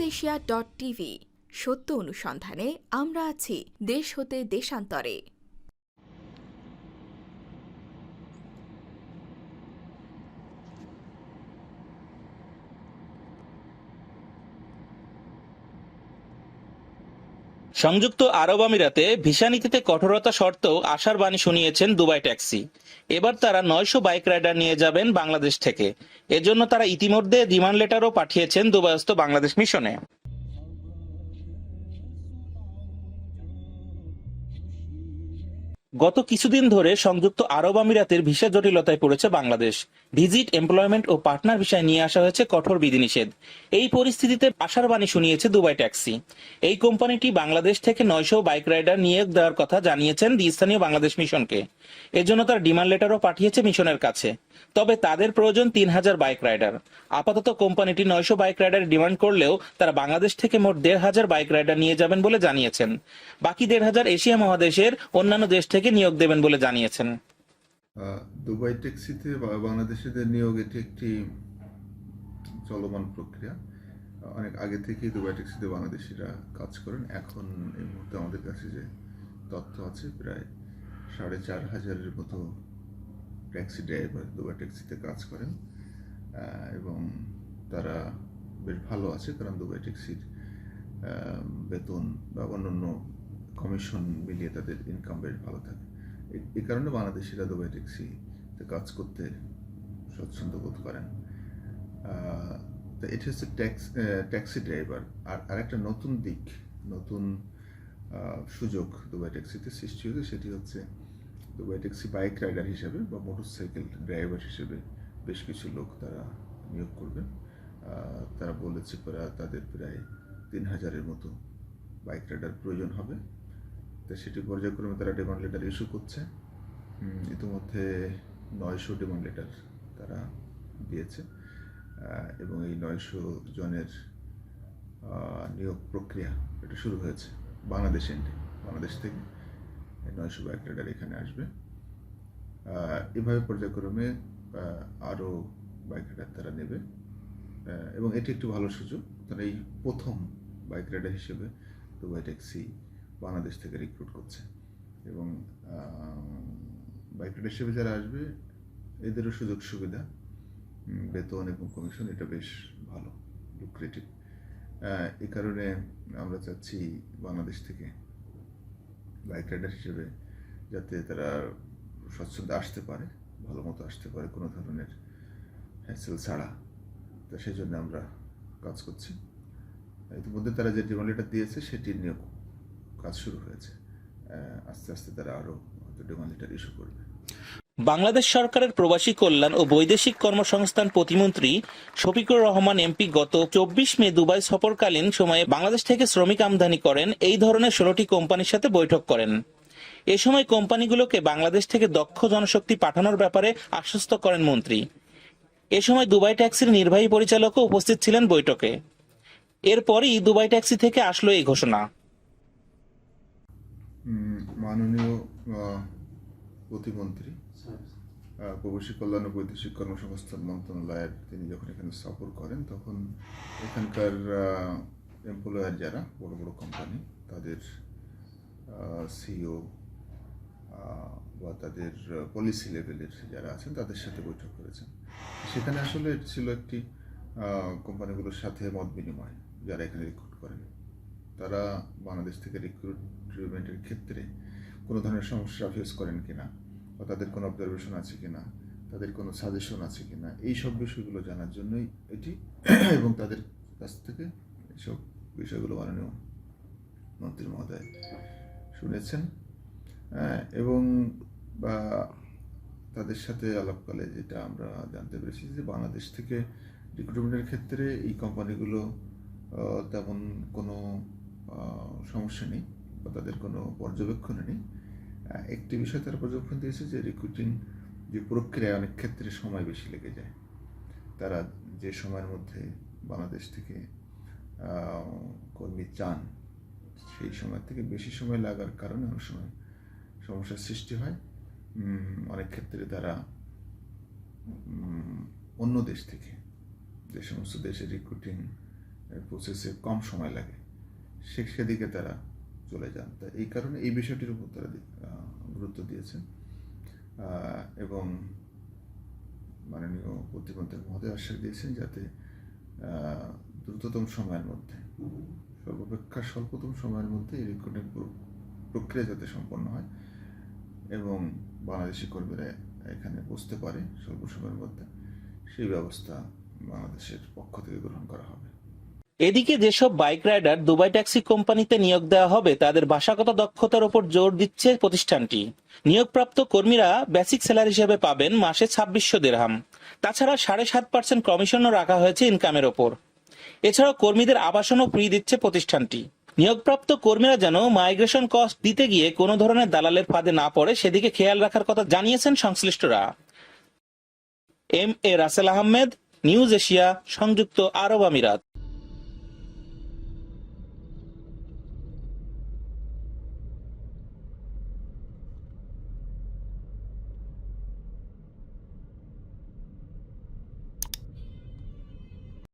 Asia dot TV সত্য অনুসন্ধানে আমরা আছি দেশ হতে দেশান্তরে। সংযুক্ত আরব আমিরাতে ভিসা নীতিতে কঠোরতা সত্ত্বেও আশার বাণী শুনিয়েছেন দুবাই ট্যাক্সি। এবার তারা নয়শো বাইক রাইডার নিয়ে যাবেন বাংলাদেশ থেকে। এজন্য তারা ইতিমধ্যে ডিমান্ড লেটারও পাঠিয়েছেন দুবাইস্থ বাংলাদেশ মিশনে। গত কিছুদিন ধরে সংযুক্ত আরব আমিরাতের ভিসা জটিলতায় পড়েছে বাংলাদেশ। ভিজিট, এমপ্লয়মেন্ট ও পার্টনার ভিসায় নিয়ে আসা হয়েছে কঠোর বিধিনিষেধ। এই পরিস্থিতিতে আশার বাণী শুনিয়েছে দুবাই ট্যাক্সি। এই কোম্পানিটি বাংলাদেশ থেকে নয়শো বাইক রাইডার নিয়োগ দেওয়ার কথা জানিয়েছেন স্থানীয় বাংলাদেশ মিশনকে। এজন্য তার ডিমান্ড লেটারও পাঠিয়েছে মিশনের কাছে। তবে তাদের প্রয়োজন তিন হাজার বাইক রাইডার। আপাতত কোম্পানিটি নয়শো বাইক রাইডার ডিমান্ড করলেও তারা বাংলাদেশ থেকে মোট দেড় হাজার বাইক রাইডার নিয়ে যাবেন বলে জানিয়েছেন। বাকি দেড় হাজার এশিয়া মহাদেশের অন্যান্য দেশ থেকে নিয়োগ দেবেন বলে জানিয়েছেন? দুবাই ট্যাক্সিতে বাংলাদেশিদের নিয়োগ এটি একটি চলমান প্রক্রিয়া। অনেক আগে থেকেই দুবাই ট্যাক্সিতে বাংলাদেশিরা কাজ করেন। এখন এই মুহূর্তে আমাদের কাছে যে তথ্য আছে, প্রায় সাড়ে চার হাজারের মতো ট্যাক্সি ড্রাইভার দুবাই ট্যাক্সিতে কাজ করেন। এবং তারা বেশ ভালো আছে, কারণ দুবাই ট্যাক্সির বেতন বা অন্যান্য কমিশন মিলিয়ে তাদের ইনকাম বেশ ভালো থাকে। এই কারণে বাংলাদেশিরা দুবাই ট্যাক্সিতে কাজ করতে স্বচ্ছন্দ বোধ করেন। তো এটি হচ্ছে ট্যাক্স ট্যাক্সি ড্রাইভার আর আরেকটা নতুন দিক, নতুন সুযোগ দুবাই ট্যাক্সিতে সৃষ্টি হয়েছে সেটি হচ্ছে দুবাই ট্যাক্সি বাইক রাইডার হিসেবে বা মোটরসাইকেল ড্রাইভার হিসেবে বেশ কিছু লোক তারা নিয়োগ করবেন। তারা বলেছে প্রায়, তাদের প্রায় তিন হাজারের মতো বাইক রাইডার প্রয়োজন হবে। তো সেটি পর্যায়ক্রমে তারা ডিমান্ড লেটার ইস্যু করছে। ইতিমধ্যে নয়শো ডিমান্ড লেটার তারা দিয়েছে। এবং এই নয়শো জনের নিয়োগ প্রক্রিয়া এটা শুরু হয়েছে বাংলাদেশ এন্ডে বাংলাদেশ থেকে নয়শো বাইক রাইডার এখানে আসবে। এভাবে পর্যায়ক্রমে আরও বাইক রাইডার তারা নেবে। এবং এটি একটি ভালো সুযোগ। তারা এই প্রথম বাইক রাইডার হিসেবে দুবাই ট্যাক্সি বাংলাদেশ থেকে রিক্রুট করছে। এবং বাইক রাইডার হিসেবে যারা আসবে, এদেরও সুযোগ সুবিধা বেতন এবং কমিশন এটা বেশ ভালো লুক্রেটিভ এই কারণে আমরা চাচ্ছি বাংলাদেশ থেকে বাইক রাইডার হিসেবে যাতে তারা স্বচ্ছন্দে আসতে পারে, ভালো মতো আসতে পারে কোনো ধরনের হ্যাসেল ছাড়া। তো সেই জন্য আমরা কাজ করছি। ইতিমধ্যে তারা যে ডিমান্ড লেটার দিয়েছে, সেটির নিয়োগ কাজ শুরু হয়েছে আস্তে আস্তে তারা হয়তো ডিমান্ড ইস্যু করবে। বাংলাদেশ সরকারের প্রবাসী কল্যাণ ও বৈদেশিক কর্মসংস্থান প্রতিমন্ত্রী শফিকুর রহমান এমপি গত চব্বিশ মে দুবাই সফরকালীন সময়ে বাংলাদেশ থেকে শ্রমিক আমদানি করেন এই ধরনের ষোলোটি কোম্পানির সাথে বৈঠক করেন। এ সময় কোম্পানিগুলোকে বাংলাদেশ থেকে দক্ষ জনশক্তি পাঠানোর ব্যাপারে আশ্বস্ত করেন মন্ত্রী। এ সময় দুবাই ট্যাক্সির নির্বাহী পরিচালকও উপস্থিত ছিলেন বৈঠকে। এরপরই দুবাই ট্যাক্সি থেকে আসলো এই ঘোষণা। মাননীয় প্রতিমন্ত্রী প্রবাসী কল্যাণ ও বৈদেশিক কর্মসংস্থান মন্ত্রণালয়ের তিনি যখন এখানে সফর করেন তখন এখানকার এমপ্লয়ার যারা বড় বড় কোম্পানি তাদের সিও বা তাদের পলিসি লেভেলের যারা আছেন তাদের সাথে বৈঠক করেছেন। সেখানে আসলে এটি ছিল একটি কোম্পানিগুলোর সাথে মত বিনিময় যারা এখানে রিক্রুট করেন। তারা বাংলাদেশ থেকে রিক্রুটমেন্টের ক্ষেত্রে কোনো ধরনের সমস্যা ফেস করেন কিনা? বা তাদের কোনো অবজারভেশন আছে কিনা? তাদের কোনো সাজেশন আছে কিনা? এই সব বিষয়গুলো জানার জন্যই এটি এবং তাদের কাছ থেকে এইসব বিষয়গুলো মাননীয় মন্ত্রী মহোদয় শুনেছেন। হ্যাঁ, এবং বা তাদের সাথে আলাপকালে যেটা আমরা জানতে পেরেছি যে বাংলাদেশ থেকে রিক্রুটমেন্টের ক্ষেত্রে এই কোম্পানিগুলো তেমন কোনো সমস্যা নেই। বা তাদের কোনো পর্যবেক্ষণ নেই। একটি বিষয় তারা পর্যবেক্ষণ দিয়েছে যে রিক্রুটিং যে প্রক্রিয়ায় অনেক ক্ষেত্রে সময় বেশি লেগে যায়। তারা যে সময়ের মধ্যে বাংলাদেশ থেকে কর্মী চান, সেই সময় থেকে বেশি সময় লাগার কারণে অনেক সময় সমস্যার সৃষ্টি হয়। অনেক ক্ষেত্রে তারা অন্য দেশ থেকে যে সমস্ত দেশে রিক্রুটিং প্রসেসে কম সময় লাগে, সে, সেদিকে তারা চলে যান। তা এই কারণে এই বিষয়টির উপর তারা গুরুত্ব দিয়েছেন। এবং মাননীয় প্রতিমন্ত্রী মহোদয় আশ্বাস দিয়েছেন যাতে দ্রুততম সময়ের মধ্যে, সর্বাপেক্ষা স্বল্পতম সময়ের মধ্যে এই রিক্রুটমেন্ট প্রক্রিয়া যাতে সম্পন্ন হয় এবং বাংলাদেশি কর্মীরা এখানে বসতে পারে স্বল্প সময়ের মধ্যে, সেই ব্যবস্থা বাংলাদেশের পক্ষ থেকে গ্রহণ করা হবে। এদিকে যেসব বাইক রাইডার দুবাই ট্যাক্সি কোম্পানিতে নিয়োগ দেওয়া হবে, তাদের ভাষাগত দক্ষতার উপর জোর দিচ্ছে প্রতিষ্ঠানটি। নিয়োগপ্রাপ্ত কর্মীরা বেসিক স্যালারি হিসেবে পাবেন মাসে ছাব্বিশশো দেড়হাম। তাছাড়া সাড়ে সাত পার্সেন্ট কমিশনও রাখা হয়েছে ইনকামের ওপর। এছাড়াও কর্মীদের আবাসনও ফ্রি দিচ্ছে প্রতিষ্ঠানটি। নিয়োগপ্রাপ্ত কর্মীরা যেন মাইগ্রেশন কস্ট দিতে গিয়ে কোনো ধরনের দালালের ফাঁদে না পড়ে, সেদিকে খেয়াল রাখার কথা জানিয়েছেন সংশ্লিষ্টরা। M A Rasel Ahmed, news Asia, সংযুক্ত আরব আমিরাত।